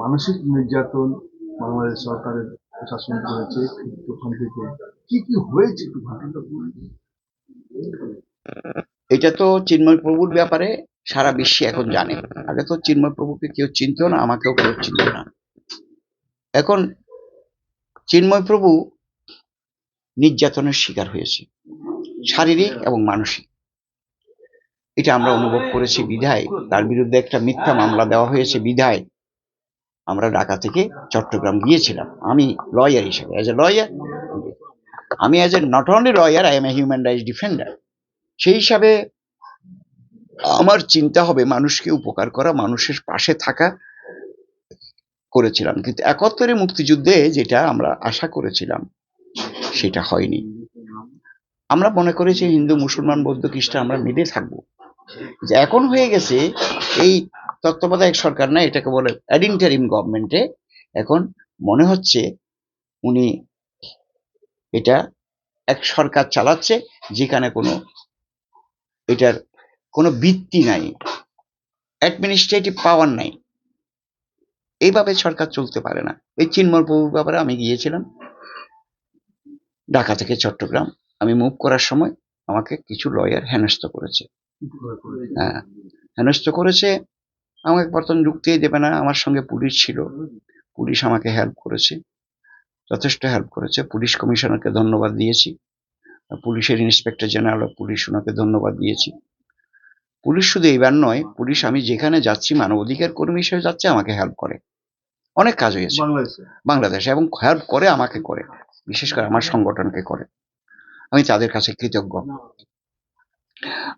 মানসিক নির্যাতন বাংলাদেশ সরকারের প্রশাসন করেছে ওখান থেকে। কি কি হয়েছে একটু ঘটনাটা এটা তো চিন্ময় প্রভুর ব্যাপারে সারা বিশ্বে এখন জানে। আগে তো চিন্ময় প্রভুকে কেউ চিনত না, আমাকেও কেউ চিনত না। এখন চিন্ময় প্রভু নির্যাতনের শিকার হয়েছে, শারীরিক এবং মানসিক। এটা আমরা অনুভব করেছি বিধায়। তার বিরুদ্ধে একটা মিথ্যা মামলা দেওয়া হয়েছে বিধায়। আমরা ঢাকা থেকে চট্টগ্রাম গিয়েছিলাম। আমি লয়ার হিসেবে অ্যাজ এ লয়ার আমি as a not only lawyer I am a human rights defender সেই হিসাবে আমার চিন্তা হবে মানুষকে উপকার করা, মানুষের পাশে থাকা করেছিলাম। কিন্তু একাত্তরে মুক্তিযুদ্ধে যেটা আমরা আশা করেছিলাম, সেটা হয়নি। আমরা মনে করেছি হিন্দু মুসলমান বৌদ্ধ খ্রিস্টান আমরা মিলে থাকব। যে এখন হয়ে গেছে, এই তত্ত্বাবধায়ক সরকার না, এটাকে বলে অ্যাডিন্টারিম গভর্নমেন্টে এখন মনে হচ্ছে উনি এটা এক সরকার চালাচ্ছে, যেখানে কোনো এটার কোনো ভিত্তি নাই অ্যাডমিনিস্ট্রেটিভ পাওয়ার নাই। এইভাবে সরকার চলতে পারে না। এই চিন্ময় প্রভুর ব্যাপারে আমি গিয়েছিলাম, ঢাকা থেকে চট্টগ্রাম। আমি মুভ করার সময় আমাকে কিছু লয়ার হেনস্থ করেছে। হ্যাঁ হেনস্থ করেছে আমাকে প্রথম ঢুকতেই দেবে না আমার সঙ্গে পুলিশ ছিল। পুলিশ আমাকে হেল্প করেছে যথেষ্ট হেল্প করেছে। পুলিশ কমিশনারকে ধন্যবাদ দিয়েছি। পুলিশের ইন্সপেক্টর জেনারেল পুলিশ ওনাকে ধন্যবাদ দিয়েছি। পুলিশ শুধু এইবার নয় পুলিশ আমি যেখানে যাচ্ছি মানবাধিকার কর্মী হিসেবে যাচ্ছে আমাকে হেল্প করে। অনেক কাজ হয়েছে। বাংলাদেশে? বাংলাদেশে এবং হেল্প করে আমাকে করে। বিশেষ করে আমার সংগঠনকে করে। আমি তাদের কাছে কৃতজ্ঞ।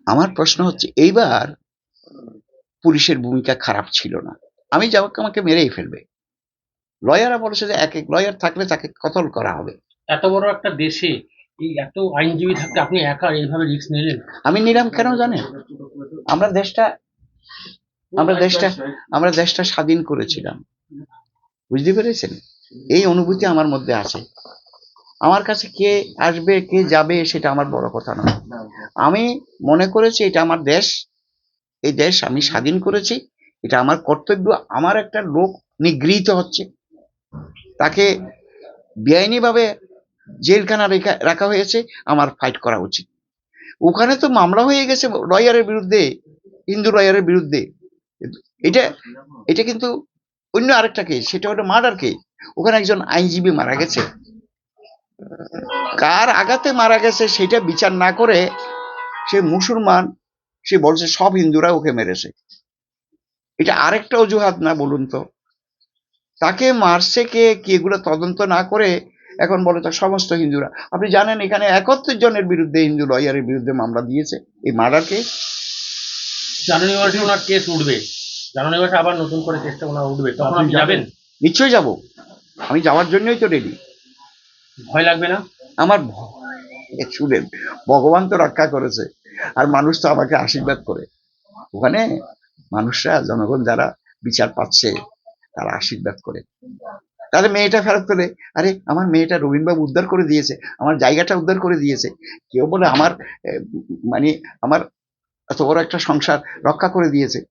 আমার প্রশ্ন হচ্ছে এইবার পুলিশের ভূমিকা খারাপ ছিল না। আমি যাওয়াকে আমাকে মেরেই ফেলবে। লয়াররা বলেছে যে এক এক লয়ার থাকলে তাকে কতল করা হবে। এত বড় একটা দেশে এই এত আইনজীবী থাকতে আপনি একা এইভাবে রিস্ক নিলেন? আমি নিলাম কেন জানেন? আমরা দেশটা আমরা দেশটা আমরা দেশটা স্বাধীন করেছিলাম। বুঝতে পেরেছেন? এই অনুভূতি আমার মধ্যে আছে। আমার কাছে কে আসবে কে যাবে সেটা আমার বড় কথা নয়। আমি মনে করেছি এটা আমার দেশ এই দেশ আমি স্বাধীন করেছি, এটা আমার কর্তব্য, আমার একটা লোক নিগৃহীত হচ্ছে। তাকে বেআইনিভাবে জেলখানা রেখা, রাখা হয়েছে, আমার ফাইট করা উচিত। ওখানে তো মামলা হয়ে গেছে লয়ারের বিরুদ্ধে, হিন্দু লয়ারের বিরুদ্ধে। এটা এটা কিন্তু অন্য আরেকটা কেস সেটা হলো মার্ডার কেস ওখানে একজন আইনজীবী মারা গেছে। কার আঘাতে মারা গেছে সেটা বিচার না করে সে মুসলমান সে বলছে সব হিন্দুরা ওকে মেরেছে। এটা আরেকটা অজুহাত না বলুন তো? তাকে মারছে কে? কি এগুলো তদন্ত না করে এখন বলে তো সমস্ত হিন্দুরা। আপনি জানেন এখানে একাত্তর জনের বিরুদ্ধে হিন্দু লয়ারের বিরুদ্ধে মামলা দিয়েছে। এই মার্ডার কেস জানুয়ারি মাসে ওনার কেস উঠবে। জানুয়ারি মাসে আবার নতুন করে কেসটা ওনার উঠবে। তখন আপনি যাবেন। নিশ্চয়ই যাব। আমি যাওয়ার জন্যই তো রেডি ভয় লাগবে না? আমার শুনেন ভগবান তো রক্ষা করেছে। আর মানুষ তো আমাকে আশীর্বাদ করে। ওখানে মানুষরা, জনগণ যারা বিচার পাচ্ছে, তারা আশীর্বাদ করে। তাহলে মেয়েটা ফেরত করে, আরে, আমার মেয়েটা রবীন্দ্রবাবু উদ্ধার করে দিয়েছে, আমার জায়গাটা উদ্ধার করে দিয়েছে। কেউ বলে আমার মানে আমার এত বড় একটা সংসার রক্ষা করে দিয়েছে।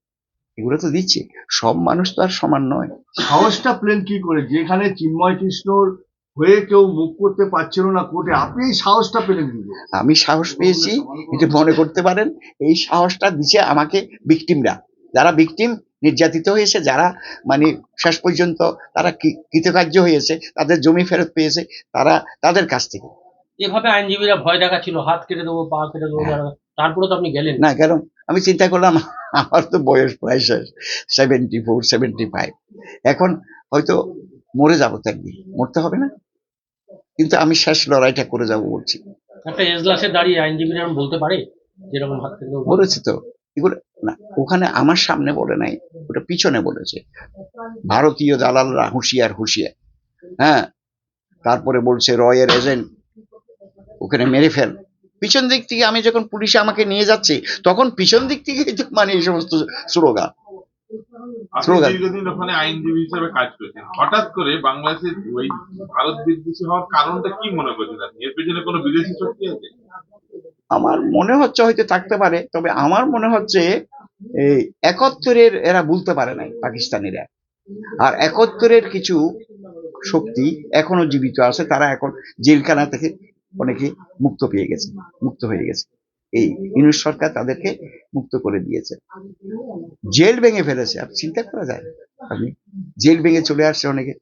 এগুলো তো দিচ্ছে। সব মানুষ তো আর সমান নয়। সাহসটা প্লেন কি করে? যেখানে চিন্ময় কৃষ্ণর হয়ে কেউ মুখ করতে পারছিল না কোর্টে আপনি এই সাহসটা পেলেন আমি সাহস পেয়েছি এটা মনে করতে পারেন এই সাহসটা দিচ্ছে আমাকে ভিকটিমরা যারা ভিকটিম নির্যাতিত হয়েছে যারা মানে শেষ পর্যন্ত তারা কৃতকার্য হয়েছে তাদের জমি ফেরত পেয়েছে তারা তাদের কাছ থেকে। এভাবে আইনজীবীরা ভয় দেখাচ্ছিল হাত কেটে দেবো পা কেটে দেবো তারপরে তো আপনি গেলেন? না কারণ আমি চিন্তা করলাম আমার তো বয়স প্রায় শেষ সেভেন্টি ফোর সেভেন্টি ফাইভ এখন হয়তো মরে যাব তো একদিন মরতে হবে না? কিন্তু আমি শেষ লড়াইটা করে যাব বলছি। একটা এজলাসে দাঁড়িয়ে আইনজীবীরা বলতে পারে? যেরকম হাত কেটে দেবো তো। এগুলো না ওখানে আমার সামনে বলে নাই ওটা পিছনে বলেছে। ভারতীয় দালালরা হুঁশিয়ার হুঁশিয়ার। হ্যাঁ তারপরে বলছে রয়ের এজেন্ট ওখানে মেরে ফেল। পিছন দিক থেকে আমি যখন পুলিশে আমাকে নিয়ে যাচ্ছে তখন পিছন দিক থেকে মানে এই সমস্ত স্লোগান। দীর্ঘদিন ওখানে আইনজীবী হিসেবে কাজ করেছেন। হঠাৎ করে বাংলাদেশের ওই ভারত বিদ্বেষী হওয়ার কারণটা কি মনে করছেন আপনি? এর পেছনে কোনো বিদেশি শক্তি আছে? আমার মনে হচ্ছে হয়তো থাকতে পারে তবে আমার মনে হচ্ছে এই একাত্তরের এরা বলতে পারে নাই পাকিস্তানিরা। আর একাত্তরের কিছু শক্তি এখনও জীবিত আছে তারা এখন জেলখানা থেকে অনেকে মুক্ত পেয়ে গেছে মুক্ত হয়ে গেছে। এই ইউনুস সরকার তাদেরকে মুক্ত করে দিয়েছে। জেল ভেঙে ফেলেছে আর চিন্তা করা যায় আপনি জেল ভেঙে চলে আসছে অনেকে।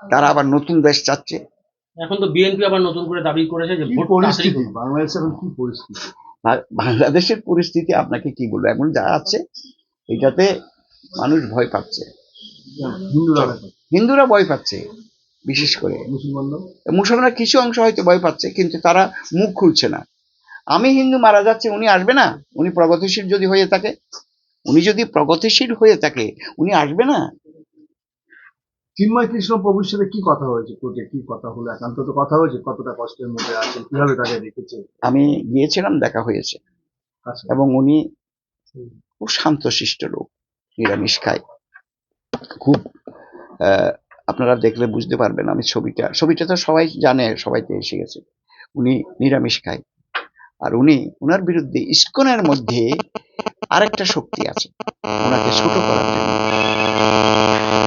তারা আবার নতুন দেশ চাচ্ছে। এখন তো বিএনপি আবার নতুন করে দাবি করেছে যে ভোট পরিস্থিতি? বাংলাদেশের কি পরিস্থিতি? বাংলাদেশের পরিস্থিতি আপনাকে কি বলব? এখন যা আছে এটাতে মানুষ ভয় পাচ্ছে। হিন্দুরা হিন্দুরা ভয় পাচ্ছে বিশেষ করে। মুসলমানরা মুসলমানরা কিছু অংশ হয়তো ভয় পাচ্ছে কিন্তু তারা মুখ খুলছে না। আমি হিন্দু মারা যাচ্ছে উনি আসবে না? উনি প্রগতিশীল যদি হয়ে থাকে? উনি যদি প্রগতিশীল হয়ে থাকে উনি আসবে না? চিন্ময় কৃষ্ণ প্রভুর সাথে কি কথা হয়েছে? কোর্টে কি কথা হলো? একান্ত তো কথা হয়েছে কতটা কষ্টের মধ্যে আছে কীভাবে তাকে রেখেছে আমি গিয়েছিলাম দেখা হয়েছে। এবং উনি খুব শান্তশিষ্ট লোক নিরামিষ খায়। খুব আহ, আপনারা দেখলে বুঝতে পারবেন আমি ছবিটা ছবিটা তো সবাই জানে সবাইতে এসে গেছে। উনি নিরামিষ খায়। আর উনি ওনার বিরুদ্ধে ইস্কনের মধ্যে আরেকটা শক্তি আছে। ওনাকে ছোট করার